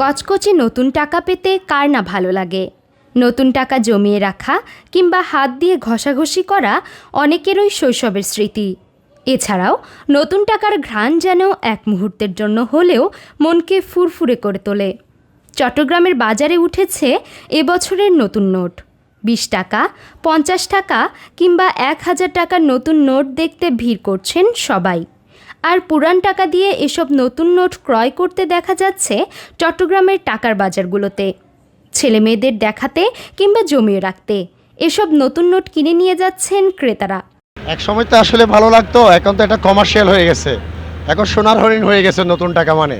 কচকচে নতুন টাকা পেতে কার না ভালো লাগে? নতুন টাকা জমিয়ে রাখা কিংবা হাত দিয়ে ঘষাঘষি করা অনেকেরই শৈশবের স্মৃতি। এছাড়াও নতুন টাকার ঘ্রাণ যেন এক মুহূর্তের জন্য হলেও মনকে ফুরফুরে করে তোলে। চট্টগ্রামের বাজারে উঠেছে এবছরের নতুন নোট। বিশ টাকা, পঞ্চাশ টাকা কিংবা এক হাজার টাকার নতুন নোট দেখতে ভিড় করছেন সবাই। আর পুরান টাকা দিয়ে এসব নতুন নোট ক্রয় করতে দেখা যাচ্ছে চট্টগ্রামের টাকার বাজারগুলোতে। ছেলে মেয়েদের দেখাতে কিংবা জমিয়ে রাখতে। এসব নতুন নোট কিনে নিয়ে যাচ্ছেন ক্রেতারা। এক সময় তো আসলে ভালো লাগতো এখন তো এটা কমার্শিয়াল হয়ে গেছে। এখন সোনার হরিণ হয়ে গেছে নতুন টাকা মানে।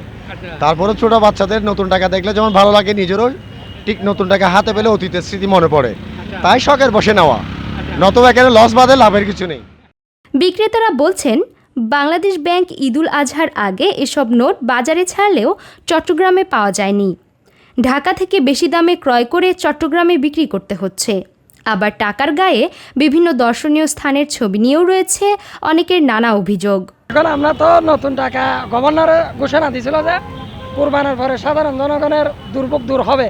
তারপরে ছোট বাচ্চাদের নতুন টাকা দেখলে যেমন ভালো লাগে নিজেরও ঠিক নতুন টাকা হাতে পেলে অতীতের স্মৃতি মনে পড়ে। তাই শখের বসে নেওয়া। নতুবা এখানে লস বাদে লাভের কিছু নেই। বিক্রেতারা বলছেন বাংলাদেশ ব্যাংক ঈদুল আজহার আগে এসব নোট বাজারে ছাড়লেও চট্টগ্রামে পাওয়া যায়নি। ঢাকা থেকে বেশি দামে ক্রয় করে চট্টগ্রামে বিক্রি করতে হচ্ছে। আবার টাকার গায়ে বিভিন্ন দর্শনীয় স্থানের ছবি নিয়েও রয়েছে অনেকের নানা অভিযোগ। এখন আমরা তো নতুন টাকা গভর্নর ঘোষণা দিছিল যে কোরবানের পরে সাধারণ জনগণের দুর্ভোগ দূর হবে।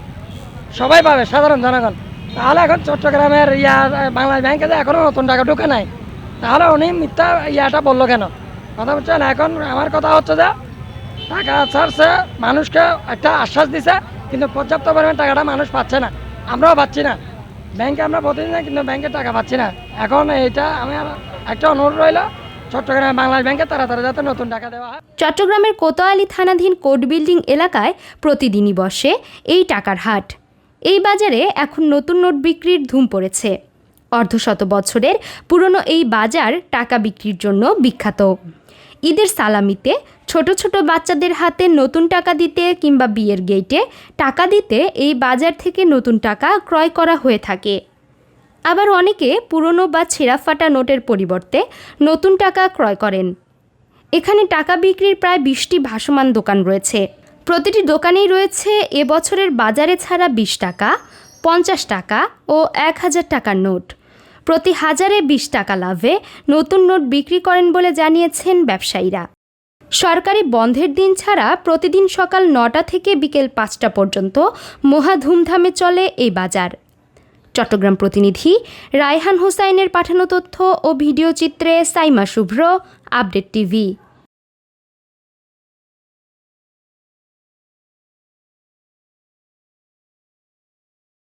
সবাই পাবে সাধারণ জনগণ। তাহলে এখন চট্টগ্রামের ইয়া, বাংলাদেশ ব্যাংকে যে এখনও নতুন টাকা ঢুকে নাই। তাহলে উনি মিথ্যা ইয়াটা বলল কেন? কথা বলছেন এখন আমার কথা হচ্ছে যে, টাকা ছাড়ছে, মানুষকে একটা আশ্বাস দিছে, কিন্তু পর্যাপ্ত পরিমাণ টাকাটা মানুষ পাচ্ছে না। আমরাও পাচ্ছি না। ব্যাংকে আমরা প্রতিদিন কিন্তু ব্যাংকে টাকা পাচ্ছি না। এখন এইটা আমার একটা অনুরোধ রইল চট্টগ্রাম বাংলাদেশ ব্যাংকে তাড়াতাড়ি যাতে নতুন টাকা দেওয়া হয়। চট্টগ্রামের কোতোয়ালি থানাধীন কোর্ট বিল্ডিং এলাকায় প্রতিদিনই বসে এই টাকার হাট। এই বাজারে এখন নতুন নোট বিক্রির ধুম পড়েছে। অর্ধশত বছরের পুরনো এই বাজার টাকা বিক্রির জন্য বিখ্যাত। ঈদের সালামিতে ছোট ছোট বাচ্চাদের হাতে নতুন টাকা দিতে কিংবা বিয়ের গেটে টাকা দিতে এই বাজার থেকে নতুন টাকা ক্রয় করা হয়ে থাকে। আবার অনেকে পুরনো বা ছেঁড়া ফাটা নোটের পরিবর্তে নতুন টাকা ক্রয় করেন। এখানে টাকা বিক্রির প্রায় বিশটি ভাসমান দোকান রয়েছে। প্রতিটি দোকানেই রয়েছে এবছরের বাজারে ছাড়া বিশ টাকা, পঞ্চাশ টাকা ও এক হাজার টাকার নোট। প্রতি হাজারে বিশ টাকা লাভে নতুন নোট বিক্রি করেন বলে জানিয়েছেন ব্যবসায়ীরা। সরকারি বন্ধের দিন ছাড়া প্রতিদিন সকাল নটা থেকে বিকেল পাঁচটা পর্যন্ত মহা ধুমধামে চলে এই বাজার। চট্টগ্রাম প্রতিনিধি রায়হান হোসাইনের পাঠানো তথ্য ও ভিডিও চিত্রে সাইমা শুভ্র, আপডেট টিভি।